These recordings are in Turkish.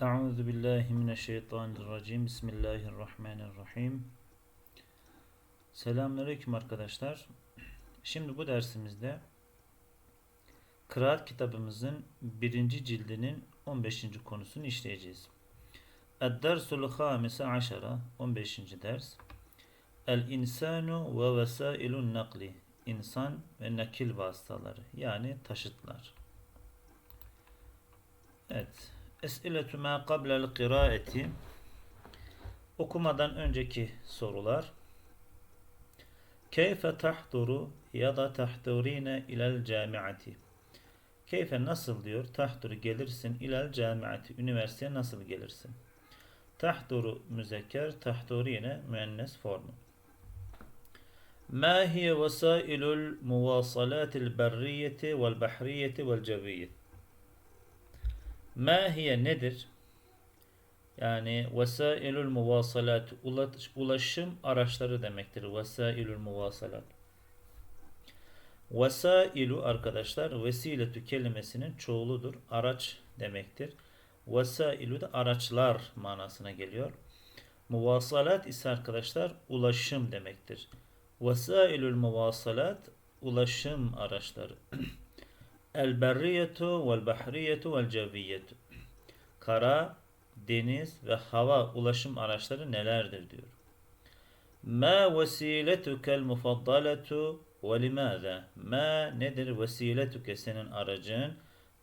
Euzu billahi mineşşeytanirracim. Bismillahirrahmanirrahim. Selamünaleyküm arkadaşlar. Şimdi bu dersimizde Kıraat kitabımızın birinci cildinin 15. konusunu işleyeceğiz. Ed-dersul hamise aşara 15. ders. El insanu ve vesailun nakli. İnsan ve nakil vasıtaları yani taşıtlar. Evet. Es'iletü ma qablel kıraati Okumadan önceki sorular Keyfe tahduru ya da tahdurine ilel camiati Keyfe nasıl diyor? Tahduru gelirsin ilel camiati Üniversiteye nasıl gelirsin? Tahduru müzekker, tahdurine müennes formu. Ma hiye vesailul muvasalatil berriyeti vel bahriyeti vel ceviyeti Mahiye nedir? Yani vesailul muvasalat ulaşım araçları demektir. Vesailul muvasalat. Vesailu arkadaşlar vesiletü kelimesinin çoğuludur. Araç demektir. Vesailu da araçlar manasına geliyor. Muvasalat ise arkadaşlar ulaşım demektir. Vesailul muvasalat ulaşım araçları. El berriyetu vel bahriyetu vel ceviyetu. Kara, deniz ve hava ulaşım araçları nelerdir diyor. Ma vesiletukel mufaddaletu ve limaza? Ma nedir vesiletuke senin aracın?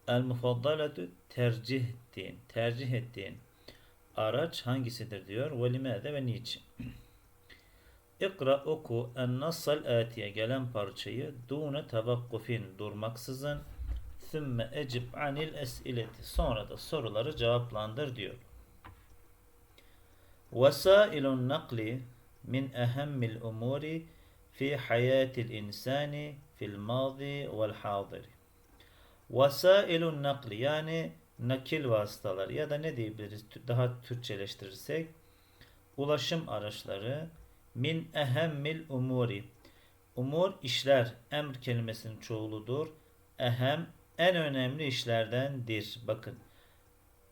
El mufaddaletu tercih ettiğin, tercih ettiğin araç hangisidir diyor. Ve limaza ve niçin? İkra oku en nasal atiye gelen parçayı dune tevakkufin durmaksızın Sümme ecib anil esileti. Sonra da soruları cevaplandır diyor. Vesailun nakli min ehemmil umuri fi hayatil insani fil mazi vel hadiri. Vesailun nakli yani nakil vasıtaları ya da ne diyebiliriz daha Türkçeleştirirsek ulaşım araçları min ehemmil umuri umur işler emr kelimesinin çoğuludur. Ehem en önemli işlerdendir. Bakın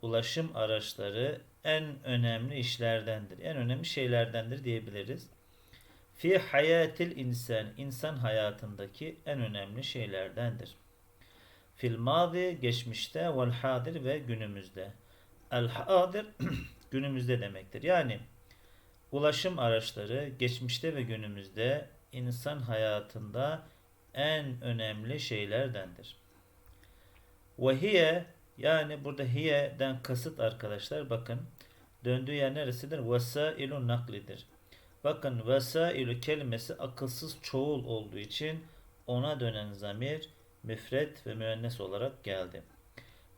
ulaşım araçları en önemli işlerdendir. En önemli şeylerdendir diyebiliriz. Fi hayatil insan insan hayatındaki en önemli şeylerdendir. Fil madi geçmişte vel hadir ve günümüzde. El hadir günümüzde demektir. Yani ulaşım araçları geçmişte ve günümüzde insan hayatında en önemli şeylerdendir. Ve hiye yani burada hiye'den kasıt arkadaşlar bakın döndüğü yer neresidir? Vesailun naklidir. Bakın vesailu kelimesi akılsız çoğul olduğu için ona dönen zamir müfret ve müennes olarak geldi.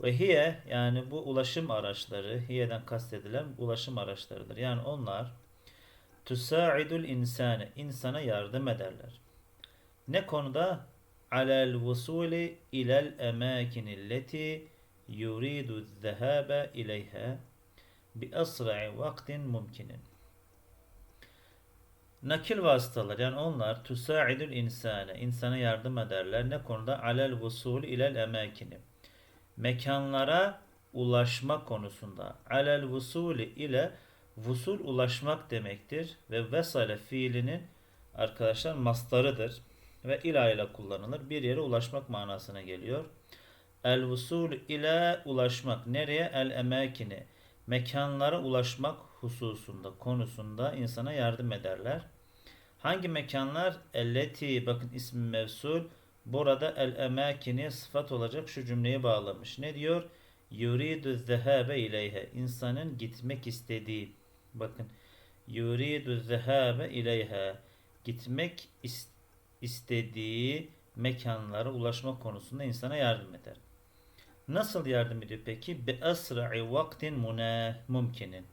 Ve hiye yani bu ulaşım araçları hiyeden kastedilen ulaşım araçlarıdır. Yani onlar tusaidul insane insana yardım ederler. Ne konuda? Alel vusuli ilel emakinilleti yuridu zehaba ileyha bi asra'i vaktin mumkinin. Nakil vasıtalar yani onlar tusaidül insane insana yardım ederler. Ne konuda? Alel vusul ilel emakini. Mekanlara ulaşma konusunda. Alel vusuli ile vusul ulaşmak demektir ve vesale fiilinin arkadaşlar mastarıdır ve ila ile kullanılır. Bir yere ulaşmak manasına geliyor. El vusul ile ulaşmak. Nereye? El emakini. Mekanlara ulaşmak hususunda, konusunda insana yardım ederler. Hangi mekanlar? Elleti, bakın ismi mevsul. Burada el emakini sıfat olacak şu cümleyi bağlamış. Ne diyor? Yuridu zehabe ileyhe. İnsanın gitmek istediği. Bakın. Yuridu zehabe ileyhe. Gitmek istediği istediği mekanlara ulaşma konusunda insana yardım eder. Nasıl yardım ediyor peki? Bi asra'i vaktin mumkinin.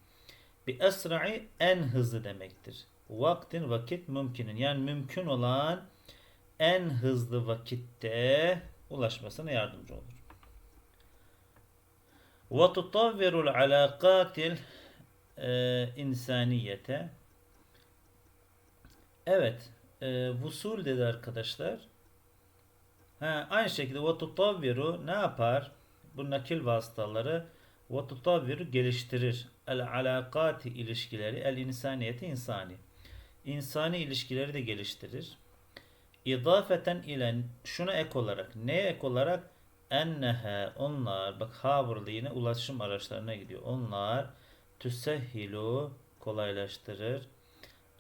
Bi asra'i en hızlı demektir. Vaktin vakit mümkinin. Yani mümkün olan en hızlı vakitte ulaşmasına yardımcı olur. Ve tutavvirul alakatil e, insaniyete Evet e, vusul dedi arkadaşlar. Ha, aynı şekilde ve ne yapar? Bu nakil vasıtaları Ve geliştirir. El alakati ilişkileri, el insaniyeti insani. İnsani ilişkileri de geliştirir. İdafeten ile şuna ek olarak. Neye ek olarak? Ennehe onlar bak ha burada yine ulaşım araçlarına gidiyor. Onlar tüsehhilu kolaylaştırır.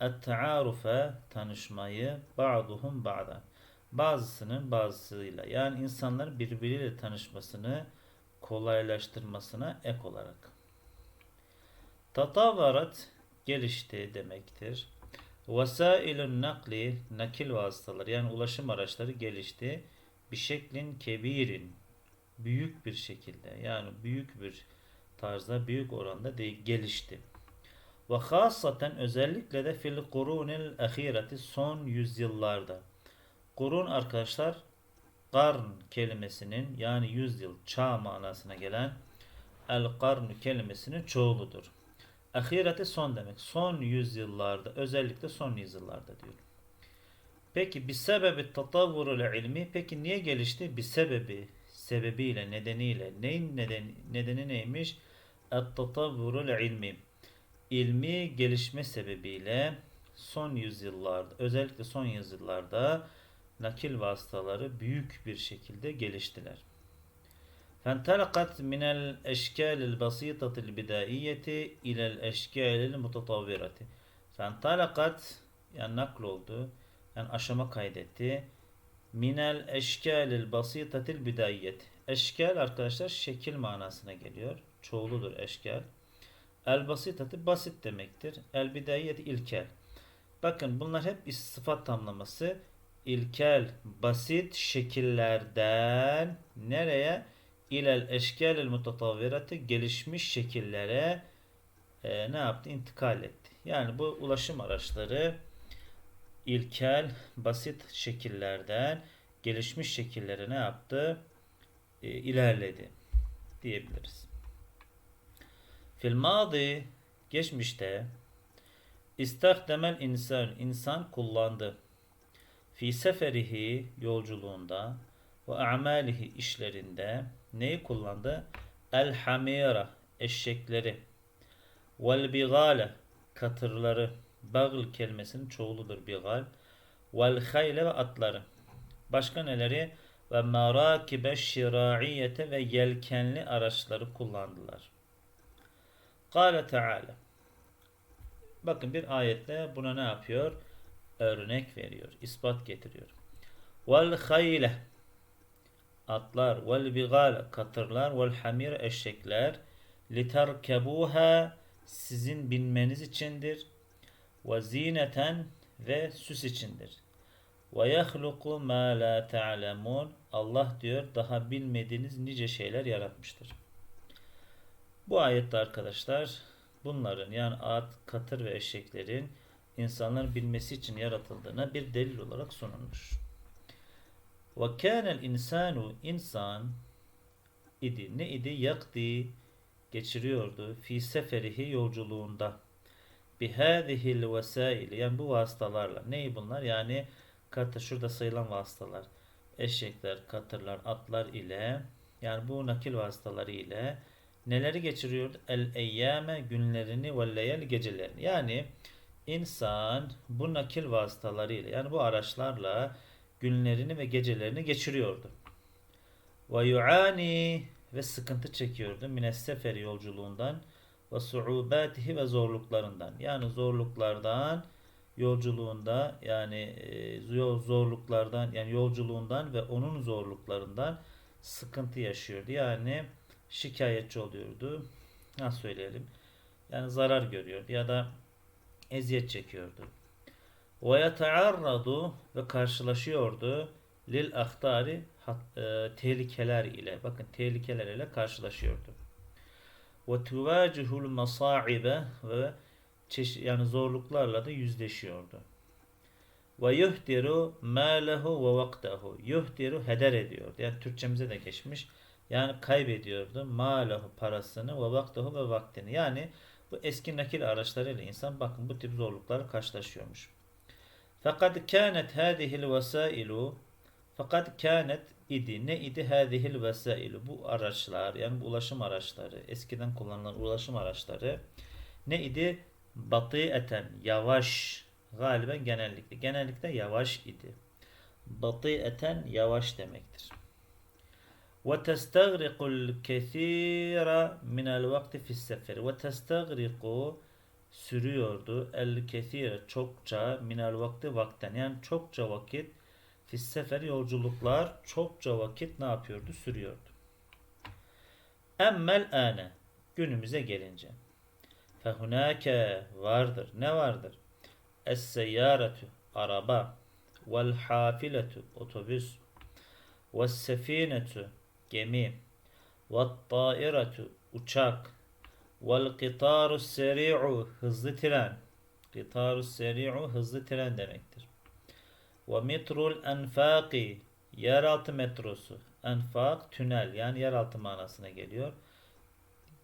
Et-taarufe tanışmayı ba'duhum ba'dan. Bazısının bazısıyla yani insanların birbiriyle tanışmasını kolaylaştırmasına ek olarak. Tatavarat gelişti demektir. Vesailun nakli nakil vasıtaları yani ulaşım araçları gelişti. Bir şeklin kebirin büyük bir şekilde yani büyük bir tarzda büyük oranda de gelişti. Ve hasaten özellikle de fil kurunil ahireti son yüzyıllarda. Kurun arkadaşlar karn kelimesinin yani yüzyıl çağ manasına gelen el karnu kelimesinin çoğuludur. Ahireti son demek. Son yüzyıllarda özellikle son yüzyıllarda diyor. Peki bir sebebi tatavvurul ilmi peki niye gelişti? Bir sebebi sebebiyle nedeniyle neyin nedeni, nedeni neymiş? Et tatavvurul ilmi ilmi gelişme sebebiyle son yüzyıllarda özellikle son yüzyıllarda nakil vasıtaları büyük bir şekilde geliştiler. فانطلقت من الأشكال البسيطة البدائية إلى الأشكال المتطورة. فانطلقت yani nakl oldu. Yani aşama kaydetti. Minel eşkâlil basîtatil bidayyet. Eşkal arkadaşlar şekil manasına geliyor. Çoğuludur eşkal. El basitati basit demektir. El bidayyet ilkel. Bakın bunlar hep sıfat tamlaması. İlkel, basit şekillerden nereye? İlel eşkâlil mutatavvirati gelişmiş şekillere e, ne yaptı? İntikal etti. Yani bu ulaşım araçları ilkel, basit şekillerden gelişmiş şekillere ne yaptı? E, ilerledi diyebiliriz. Fil madi geçmişte istahdemel insan insan kullandı. Fi seferihi yolculuğunda ve amalihi işlerinde neyi kullandı? El hamira eşekleri vel bigale katırları bagl kelimesinin çoğuludur bigal vel hayle ve atları başka neleri ve merakibe şiraiyete ve yelkenli araçları kullandılar. Kale Teala. Bakın bir ayette buna ne yapıyor? Örnek veriyor, ispat getiriyor. Vel hayle atlar, vel bigale katırlar, vel hamir eşekler literkebuha sizin binmeniz içindir. Ve zineten ve süs içindir. Ve yahluku ma la ta'lemun. Allah diyor daha bilmediğiniz nice şeyler yaratmıştır. Bu ayette arkadaşlar bunların yani at, katır ve eşeklerin insanların bilmesi için yaratıldığına bir delil olarak sunulmuş. Ve kânel insanu insan idi. Ne idi? Yakdi geçiriyordu. Fi seferihi yolculuğunda. Bihâzihil vesail yani bu vasıtalarla. Neyi bunlar? Yani katır şurada sayılan vasıtalar. Eşekler, katırlar, atlar ile yani bu nakil vasıtaları ile neleri geçiriyor? El eyyame günlerini ve leyel gecelerini. Yani insan bu nakil vasıtalarıyla yani bu araçlarla günlerini ve gecelerini geçiriyordu. Ve yuani ve sıkıntı çekiyordu. Mines sefer yolculuğundan ve suubatihi ve zorluklarından. Yani zorluklardan yolculuğunda yani e, zorluklardan yani yolculuğundan ve onun zorluklarından sıkıntı yaşıyordu. Yani şikayetçi oluyordu. Nasıl söyleyelim? Yani zarar görüyordu ya da eziyet çekiyordu. Ve yetearradu ve karşılaşıyordu lil ahtari e, tehlikeler ile. Bakın tehlikeler ile karşılaşıyordu. Ve tuvacihul masaibe ve yani zorluklarla da yüzleşiyordu. Ve yuhdiru mâlehu ve vaktahu. Yuhdiru heder ediyordu. Yani Türkçemize de geçmiş. Yani kaybediyordu mâlehu parasını ve vaktahu ve vaktini. Yani bu eski nakil araçlarıyla insan bakın bu tip zorluklarla karşılaşıyormuş. Fakat kânet hâzihil vesailu fakat kânet idi. Ne idi? Hâzihil vesailu. Bu araçlar yani bu ulaşım araçları eskiden kullanılan ulaşım araçları ne idi? Bati'eten yavaş galiben genellikle genellikle yavaş idi. Bati'eten yavaş demektir. Kesira minel vakti fis sefer. Ve testagriqu sürüyordu. El kesire çokça minel vakti vakten. Yani çokça vakit fis sefer yolculuklar çokça vakit ne yapıyordu? Sürüyordu. Emmel ane günümüze gelince. Fehunake vardır. Ne vardır? Es seyyaretu araba. Vel hafiletu otobüs. Ve sefinetu gemi. Ve tairetu uçak. Vel qitaru seri'u hızlı tren. Qitaru seri'u hızlı tren demektir. Ve metrul enfaki yeraltı metrosu. Enfak tünel. Yani yeraltı manasına geliyor.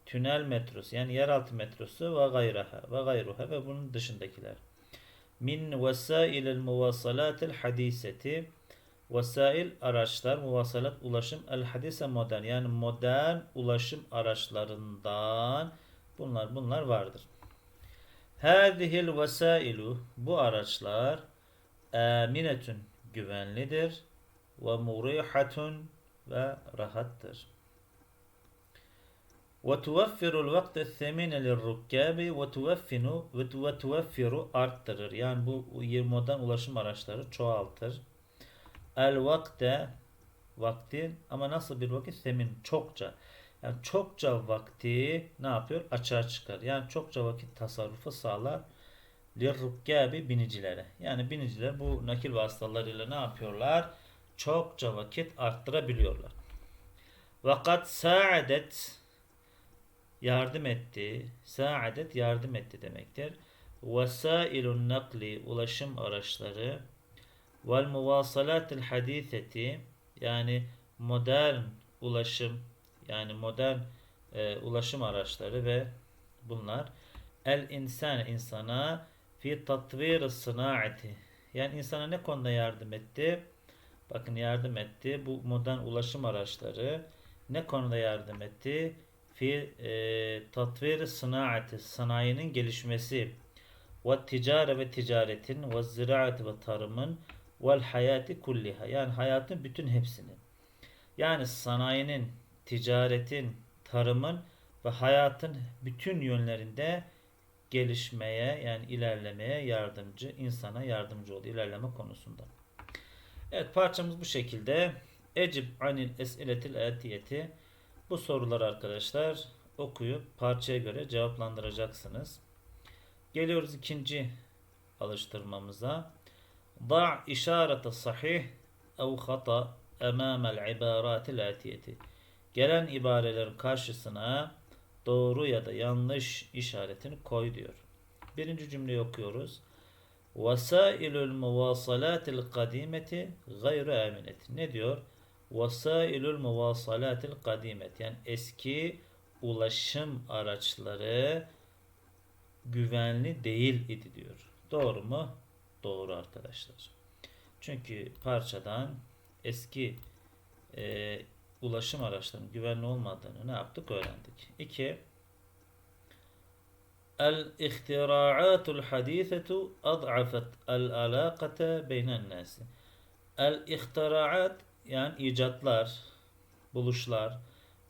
Tünel metrosu yani yeraltı metrosu ve gayraha ve gayruha ve bunun dışındakiler. Min vesailel muvasalatil hadiseti Vesail araçlar, muvasalat ulaşım, el hadise modern yani modern ulaşım araçlarından bunlar bunlar vardır. Hadihil vesailu bu araçlar aminetun güvenlidir ve murihatun ve rahattır. Ve tuvaffiru vakte semine lirrukkabi ve tuvaffinu ve tuvaffiru arttırır. Yani bu modern ulaşım araçları çoğaltır. El vakte vakti ama nasıl bir vakit? Semin çokça. Yani çokça vakti ne yapıyor? Açığa çıkar. Yani çokça vakit tasarrufu sağlar. Lirrukkabi binicilere. Yani biniciler bu nakil vasıtalarıyla ne yapıyorlar? Çokça vakit arttırabiliyorlar. Vakat saadet yardım etti. Saadet yardım etti demektir. Vesailun nakli ulaşım araçları vel muvasalatil hadiseti yani modern ulaşım yani modern e, ulaşım araçları ve bunlar el insan insana fi tatvir sınaati yani insana ne konuda yardım etti? Bakın yardım etti. Bu modern ulaşım araçları ne konuda yardım etti? Fi e, tatvir sınaati sanayinin gelişmesi ve ticare ve ticaretin ve ziraati ve tarımın vel hayati kulliha yani hayatın bütün hepsini yani sanayinin, ticaretin, tarımın ve hayatın bütün yönlerinde gelişmeye yani ilerlemeye yardımcı, insana yardımcı oldu ilerleme konusunda. Evet parçamız bu şekilde. Ecib anil esiletil etiyeti. Bu sorular arkadaşlar okuyup parçaya göre cevaplandıracaksınız. Geliyoruz ikinci alıştırmamıza. ضع işarete sahih ev hata emamel ibaratil atiyeti. Gelen ibarelerin karşısına doğru ya da yanlış işaretini koy diyor. Birinci cümleyi okuyoruz. Vasailul muvasalatil kadimeti gayru eminet. Ne diyor? Vasailul muvasalatil kadimet. Yani eski ulaşım araçları güvenli değil idi diyor. Doğru mu? Doğru arkadaşlar. Çünkü parçadan eski e, ulaşım araçlarının güvenli olmadığını ne yaptık öğrendik. 2. El-ihtiraa'atul hadisetu ad'afet el-alaqate beynen nasi. El-ihtiraat yani icatlar, buluşlar.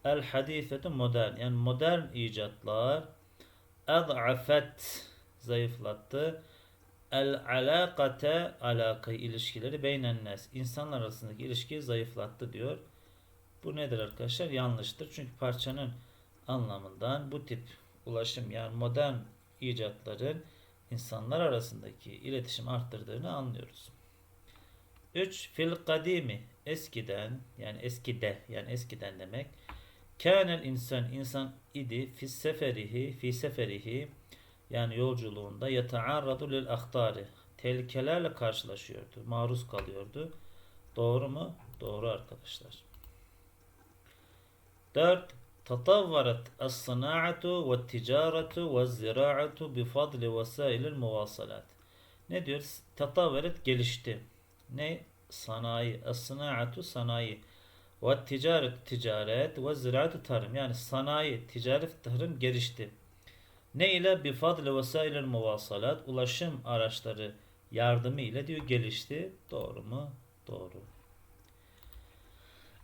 El-hadisetu modern yani modern icatlar ad'afet zayıflattı el alakate alakayı ilişkileri beynen nes insanlar arasındaki ilişkiyi zayıflattı diyor. Bu nedir arkadaşlar? Yanlıştır. Çünkü parçanın anlamından bu tip ulaşım yani modern icatların insanlar arasındaki iletişim arttırdığını anlıyoruz. 3. Fil kadimi eskiden yani eskide yani eskiden demek. Kânel insan insan idi fi seferihi fi seferihi yani yolculuğunda yeta'arradu lil ahtari tehlikelerle karşılaşıyordu. Maruz kalıyordu. Doğru mu? Doğru arkadaşlar. 4. Tatavvarat as-sana'atu ve ticaratu ve ziraatu bi fadli vesailil muvasalat. Ne diyor? Tatavvarat gelişti. Ne? Sanayi. As-sana'atu sanayi. Ve ticaret ticaret ve ziraat tarım yani sanayi, ticaret, tarım gelişti. Ne ile bi fadli vesailel muvasalat ulaşım araçları yardımı ile diyor gelişti. Doğru mu? Doğru.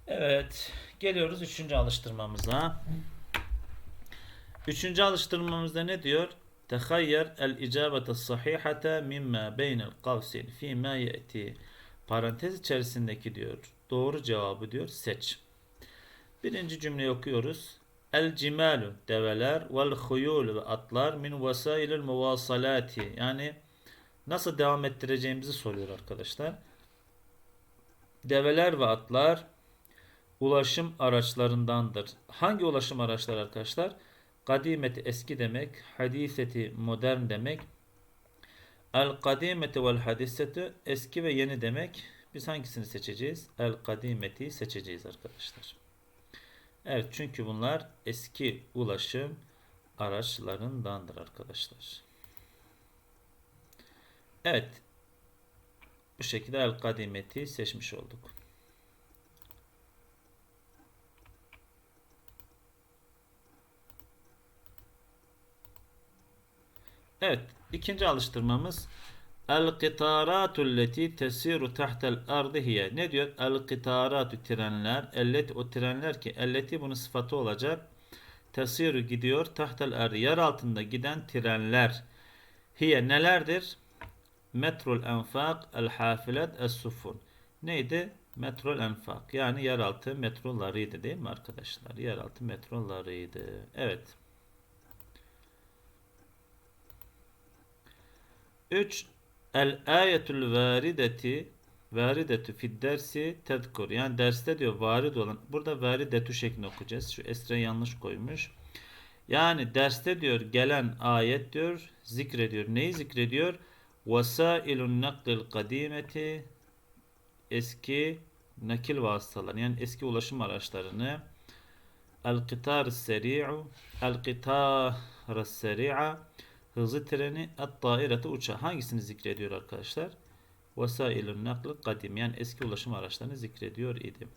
Evet, geliyoruz üçüncü alıştırmamıza. Üçüncü alıştırmamızda ne diyor? Tehayyer el icabete sahihate mimma beynel kavsin fîmâ ye'ti. Parantez içerisindeki diyor. Doğru cevabı diyor seç. Birinci cümleyi okuyoruz. El cimalu develer vel huyul ve atlar min vesailil muvasalati. Yani nasıl devam ettireceğimizi soruyor arkadaşlar. Develer ve atlar ulaşım araçlarındandır. Hangi ulaşım araçları arkadaşlar? Kadimeti eski demek, hadiseti modern demek. El kadimeti vel hadiseti eski ve yeni demek. Biz hangisini seçeceğiz? El kadimeti seçeceğiz arkadaşlar. Evet çünkü bunlar eski ulaşım araçlarındandır arkadaşlar. Evet. Bu şekilde el kadimeti seçmiş olduk. Evet. ikinci alıştırmamız El kıtaratul leti tesiru tahtel ardı hiye. Ne diyor? El kıtaratu trenler. Elleti o trenler ki elleti bunun sıfatı olacak. Tesiru gidiyor. Tahtel ardı. Yer altında giden trenler. Hiye nelerdir? Metrol enfak el hafilet es sufun. Neydi? Metrol enfak. Yani yeraltı metrolarıydı değil mi arkadaşlar? Yeraltı metrolarıydı. Evet. 3. El ayetul varideti varidetü fid dersi tedkur. Yani derste diyor varid olan. Burada varidetü şeklinde okuyacağız. Şu esre yanlış koymuş. Yani derste diyor gelen ayet diyor zikrediyor. Neyi zikrediyor? Vasailun naklil kadimeti eski nakil vasıtaları yani eski ulaşım araçlarını el kıtar seri'u el kıtar seri'a hızlı treni at-taireti uçağı. Hangisini zikrediyor arkadaşlar? Vesailun naklı kadim yani eski ulaşım araçlarını zikrediyor idi.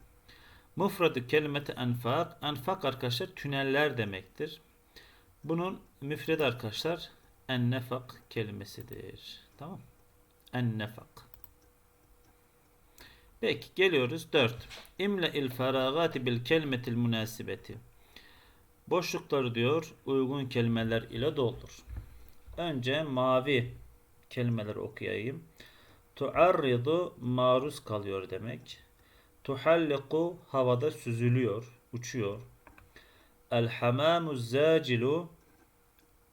Mufradı kelimeti enfak. Enfak arkadaşlar tüneller demektir. Bunun müfredi arkadaşlar ennefak kelimesidir. Tamam. Ennefak. Peki geliyoruz 4. İmle il feragati bil kelimetil münasibeti. Boşlukları diyor uygun kelimeler ile doldur. Önce mavi kelimeleri okuyayım. Tuarridu maruz kalıyor demek. Tuhalliku havada süzülüyor, uçuyor. El hamamu zacilu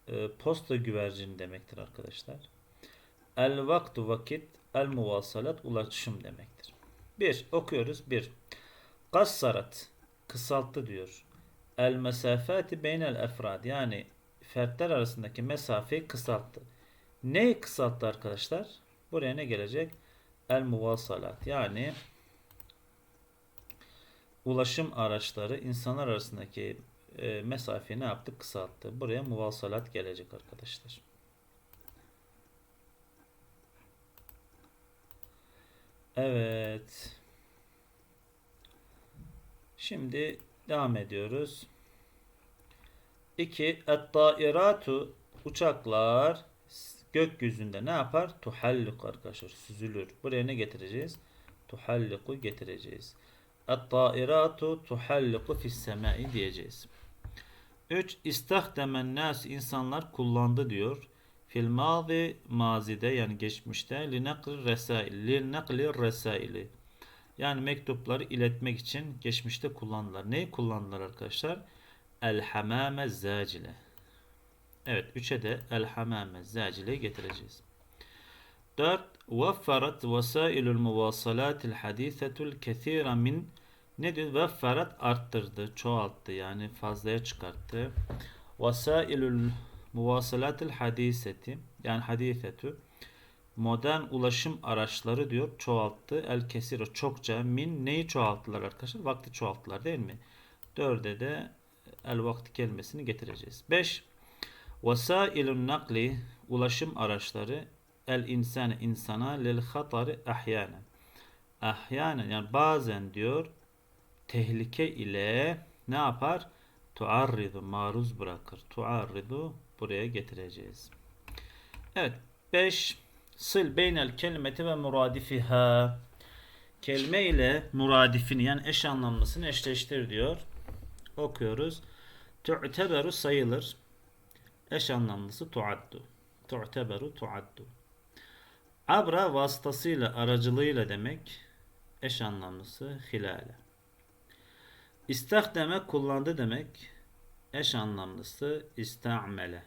e, posta güvercini demektir arkadaşlar. El vaktu vakit, el muvasalat ulaşım demektir. Bir okuyoruz. Bir. Kassarat kısalttı diyor. El mesafati beynel efrad yani fertler arasındaki mesafeyi kısalttı. Neyi kısalttı arkadaşlar? Buraya ne gelecek? El muvasalat yani ulaşım araçları insanlar arasındaki e, mesafeyi ne yaptı? Kısalttı. Buraya muvasalat gelecek arkadaşlar. Evet. Şimdi devam ediyoruz. 2. Et-tairatu uçaklar gökyüzünde ne yapar? Tuhalluk arkadaşlar süzülür. Buraya ne getireceğiz? Tuhalliku getireceğiz. Et-tairatu tuhalliku fis semai diyeceğiz. 3. İstahdemen nas insanlar kullandı diyor. Fil mazi mazide yani geçmişte li nakli resail li nakli resaili yani mektupları iletmek için geçmişte kullandılar. Neyi kullandılar arkadaşlar? El hamame zacile. Evet 3'e de el hamame zacileyi getireceğiz. 4. Veffarat vesailul muvasalatil hadisetul kethira min ne diyor? Veffarat arttırdı, çoğalttı yani fazlaya çıkarttı. Vesailul muvasalatil hadiseti yani hadisetü modern ulaşım araçları diyor çoğalttı. El kesiro çokça min neyi çoğalttılar arkadaşlar? Vakti çoğalttılar değil mi? Dörde de el vakti kelimesini getireceğiz. 5. Vesailun nakli ulaşım araçları el insane insana lil hatari ahyanen. Ahyanen yani bazen diyor tehlike ile ne yapar? Tuarridu maruz bırakır. Tuarridu buraya getireceğiz. Evet. 5. Sil beynel kelimeti ve muradifiha. Kelime ile muradifini yani eş anlamlısını eşleştir diyor. Okuyoruz. Tu'teberu sayılır. Eş anlamlısı tuaddu. Tu'teberu tuaddu. Abra vasıtasıyla, aracılığıyla demek. Eş anlamlısı hilale. İstahdeme kullandı demek. Eş anlamlısı ista'mele.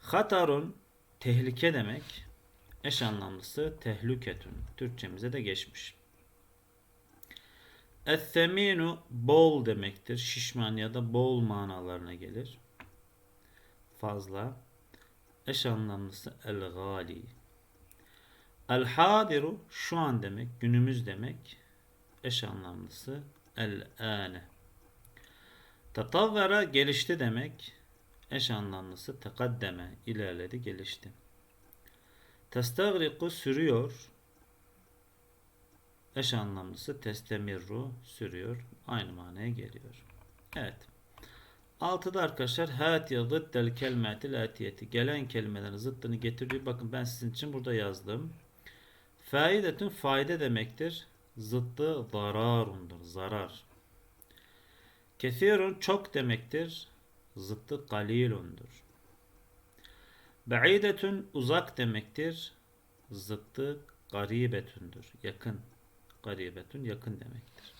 Hatarun tehlike demek. Eş anlamlısı tehlüketün. Türkçemize de geçmiş. Etteminu bol demektir. Şişman ya da bol manalarına gelir. Fazla. Eş anlamlısı el-gali. El-hadiru şu an demek, günümüz demek. Eş anlamlısı el-ane. Tatavvera gelişti demek. Eş anlamlısı tekaddeme, ilerledi, gelişti. Testagriku sürüyor. Eş anlamlısı testemirru sürüyor. Aynı manaya geliyor. Evet. Altıda arkadaşlar hati zıddel kelimetil atiyeti. Gelen kelimelerin zıttını getiriyor. Bakın ben sizin için burada yazdım. Faidetün fayda demektir. Zıttı zararundur. Zarar. Kesirun çok demektir. Zıttı kalilundur. Ba'idetün uzak demektir. Zıttı garibetündür. Yakın. Garibetün yakın demektir.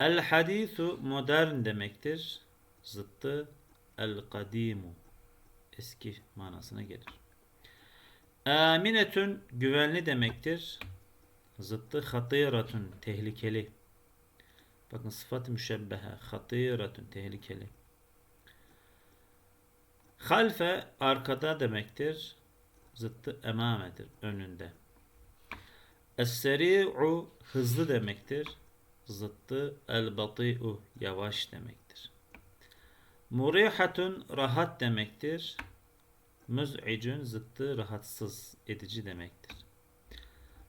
El hadisu modern demektir. Zıttı el kadimu. Eski manasına gelir. Aminetün güvenli demektir. Zıttı hatiratun tehlikeli. Bakın sıfat-ı müşebbehe. Hatiratun tehlikeli. Halfe arkada demektir. Zıttı emamedir. Önünde. Es-seri'u hızlı demektir. Zıttı el-bati'u yavaş demektir. Murihatun rahat demektir. Müz'icun zıttı rahatsız edici demektir.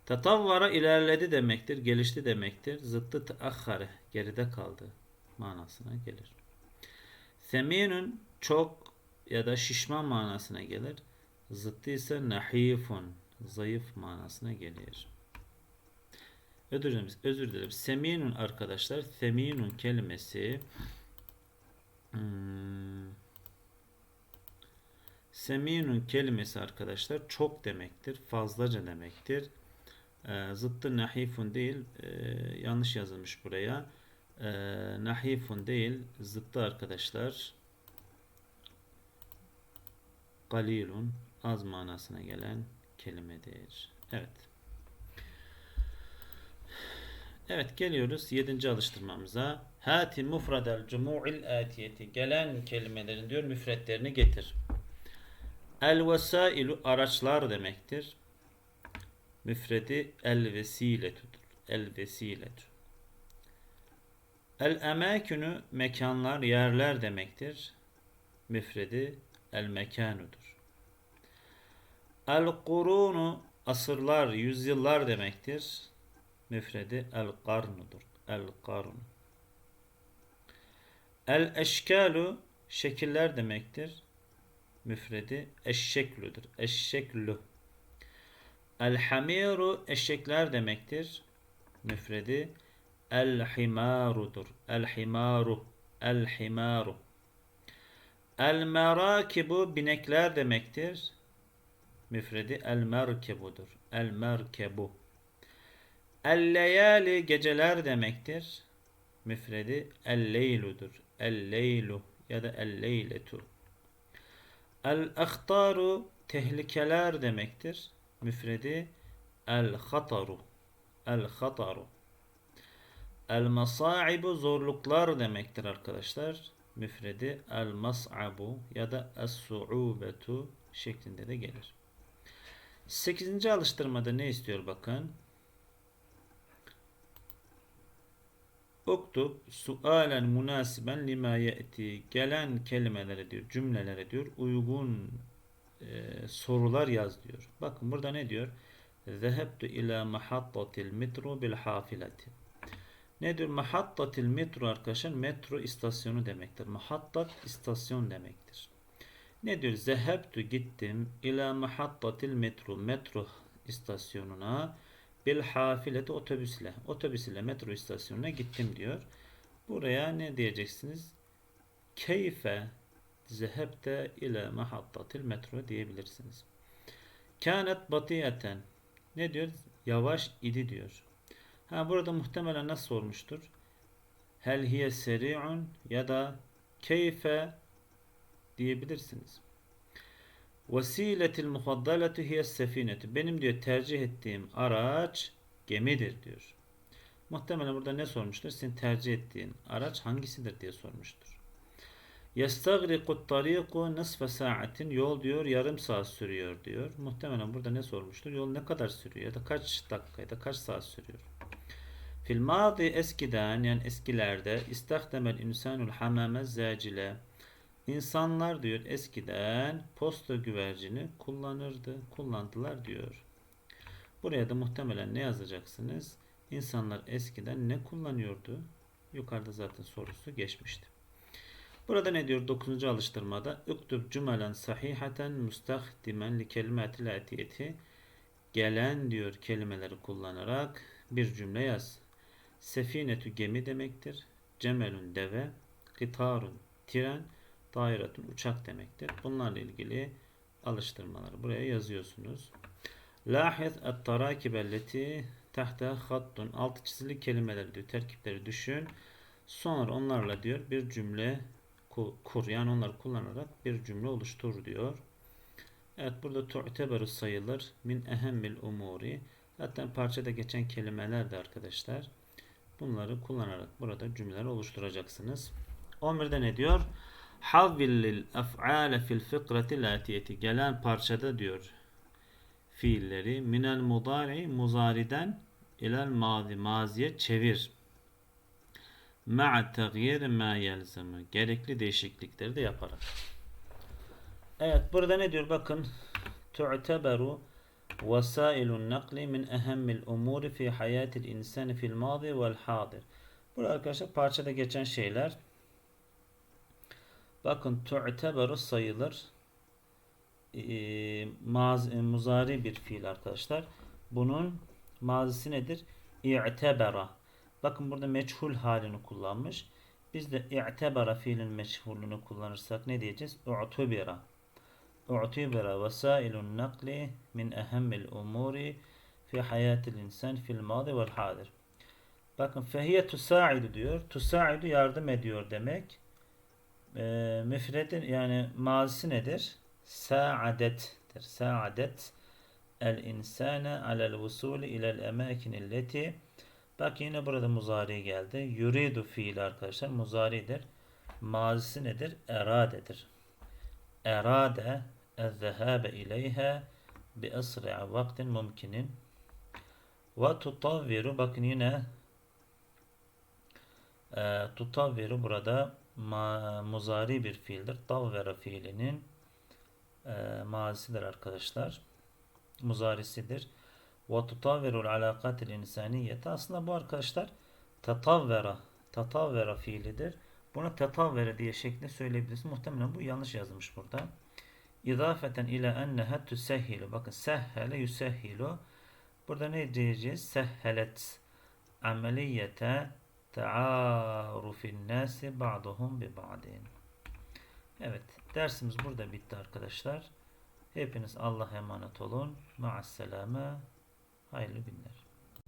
Tatavvara ilerledi demektir, gelişti demektir. Zıttı teahhare geride kaldı manasına gelir. Seminun çok ya da şişman manasına gelir. Zıttı ise nahifun zayıf manasına gelir. Özür dilerim. Özür dilerim. Seminun arkadaşlar. Seminun kelimesi hmm, Seminun kelimesi arkadaşlar çok demektir. Fazlaca demektir. E, zıttı nahifun değil. E, yanlış yazılmış buraya. E, nahifun değil. Zıttı arkadaşlar. Galilun az manasına gelen kelimedir. Evet. Evet geliyoruz 7. alıştırmamıza. Hati mufradel cumu'il atiyeti. Gelen kelimelerin diyor müfretlerini getir. El vesailu araçlar demektir. Müfredi el vesiletudur. El vesiletu. El emekünü mekanlar, yerler demektir. Müfredi el mekanudur. El kurunu asırlar, yüzyıllar demektir. Müfredi el karnudur. El karn. El eşkalu şekiller demektir. Müfredi eşşeklüdür. Eşşeklü. El hamiru eşekler demektir. Müfredi el himarudur. El himaru. El himaru. El merakibu binekler demektir. Müfredi el merkebudur. El merkebu. El leyali geceler demektir. Müfredi el leyludur. El leylu ya da el leyletu. El ahtaru tehlikeler demektir. Müfredi el hataru. El hataru. El masaibu zorluklar demektir arkadaşlar. Müfredi el mas'abu ya da es suubetu şeklinde de gelir. Sekizinci alıştırmada ne istiyor bakın. Uktub sualen munasiben lima ye'ti. Gelen kelimelere diyor, cümlelere diyor, uygun e, sorular yaz diyor. Bakın burada ne diyor? Zehebtu ila mahattatil metro bil hafileti. Nedir? Mahattatil metro arkadaşlar metro istasyonu demektir. Mahattat istasyon demektir. Ne diyor? Zehebtu gittim ila mahattatil metro metro istasyonuna bil hafileti otobüsle. Otobüsle metro istasyonuna gittim diyor. Buraya ne diyeceksiniz? Keyfe zehebte ile mahattatil metro diyebilirsiniz. Kânet batiyeten. Ne diyor? Yavaş idi diyor. Ha burada muhtemelen nasıl sormuştur? Hel hiye seri'un ya da keyfe diyebilirsiniz. Vesiletil mufaddaletu hiye sefinetu. Benim diyor tercih ettiğim araç gemidir diyor. Muhtemelen burada ne sormuştur? Senin tercih ettiğin araç hangisidir diye sormuştur. Yestagriku tariku nisfe saatin. Yol diyor yarım saat sürüyor diyor. Muhtemelen burada ne sormuştur? Yol ne kadar sürüyor ya da kaç dakika ya da kaç saat sürüyor. Fil madi eskiden yani eskilerde istahdemel insanul hamame zacile. İnsanlar diyor eskiden posta güvercini kullanırdı, kullandılar diyor. Buraya da muhtemelen ne yazacaksınız? İnsanlar eskiden ne kullanıyordu? Yukarıda zaten sorusu geçmişti. Burada ne diyor 9. alıştırmada? Üktüb cümelen sahihaten müstahdimen li kelimetil atiyeti. Gelen diyor kelimeleri kullanarak bir cümle yaz. Sefinetü gemi demektir. Cemelün deve. Gitarun tren. Dairetun uçak demektir. Bunlarla ilgili alıştırmaları buraya yazıyorsunuz. Lahiz et-tarakibelleti tahta hattun altı çizili kelimeleri diyor, terkipleri düşün. Sonra onlarla diyor bir cümle kur yani onları kullanarak bir cümle oluştur diyor. Evet burada tu'teberu sayılır min ehemmil umuri. Zaten parçada geçen kelimeler de arkadaşlar. Bunları kullanarak burada cümleler oluşturacaksınız. 11'de ne diyor? Havvillil ef'ale fil fikrati latiyeti. Gelen parçada diyor fiilleri minel mudari muzariden ilel mazi maziye çevir. Ma'a tegyir ma yelzemi. Gerekli değişiklikleri de yaparak. Evet burada ne diyor bakın. Tu'teberu vesailun nakli min ehemmil umuri fi hayatil insani fil madi vel hadir. Burada arkadaşlar parçada geçen şeyler bakın tu'teberu sayılır e, maz, e, muzari bir fiil arkadaşlar. Bunun mazisi nedir? İ'tebera. Bakın burada meçhul halini kullanmış. Biz de i'tebera fiilin meçhulünü kullanırsak ne diyeceğiz? U'tubira. U'tubira vesailun nakli min ehemmil umuri fi hayatil insan fil madi vel hadir. Bakın fehiye tusaidu diyor. Tusaidu yardım ediyor demek. E, müfredin yani mazisi nedir? Sa'adettir. Sa'adet el insane alel vusuli ilel emakin illeti Bak yine burada muzari geldi. Yuridu fiil arkadaşlar muzaridir. Mazisi nedir? Eradedir. Erade el-zehabe ileyha bi esri'a vaktin mumkinin ve tutavviru bakın yine e, tutavviru burada ma, muzari bir fiildir. Tavvera fiilinin e, mazisidir arkadaşlar. Muzarisidir. Ve tutavverul alakatil insaniyete. Aslında bu arkadaşlar tatavvera, tatavvera fiilidir. Buna tatavvere diye şekli söyleyebiliriz. Muhtemelen bu yanlış yazmış burada. İzafeten ile enneha tüsehhilu. Bakın sehhele yusehhilu. Burada ne diyeceğiz? Sehhelet ameliyete taarufin nasi ba'duhum bi ba'din. Evet, dersimiz burada bitti arkadaşlar. Hepiniz Allah'a emanet olun. Ma'asselame. Hayırlı günler.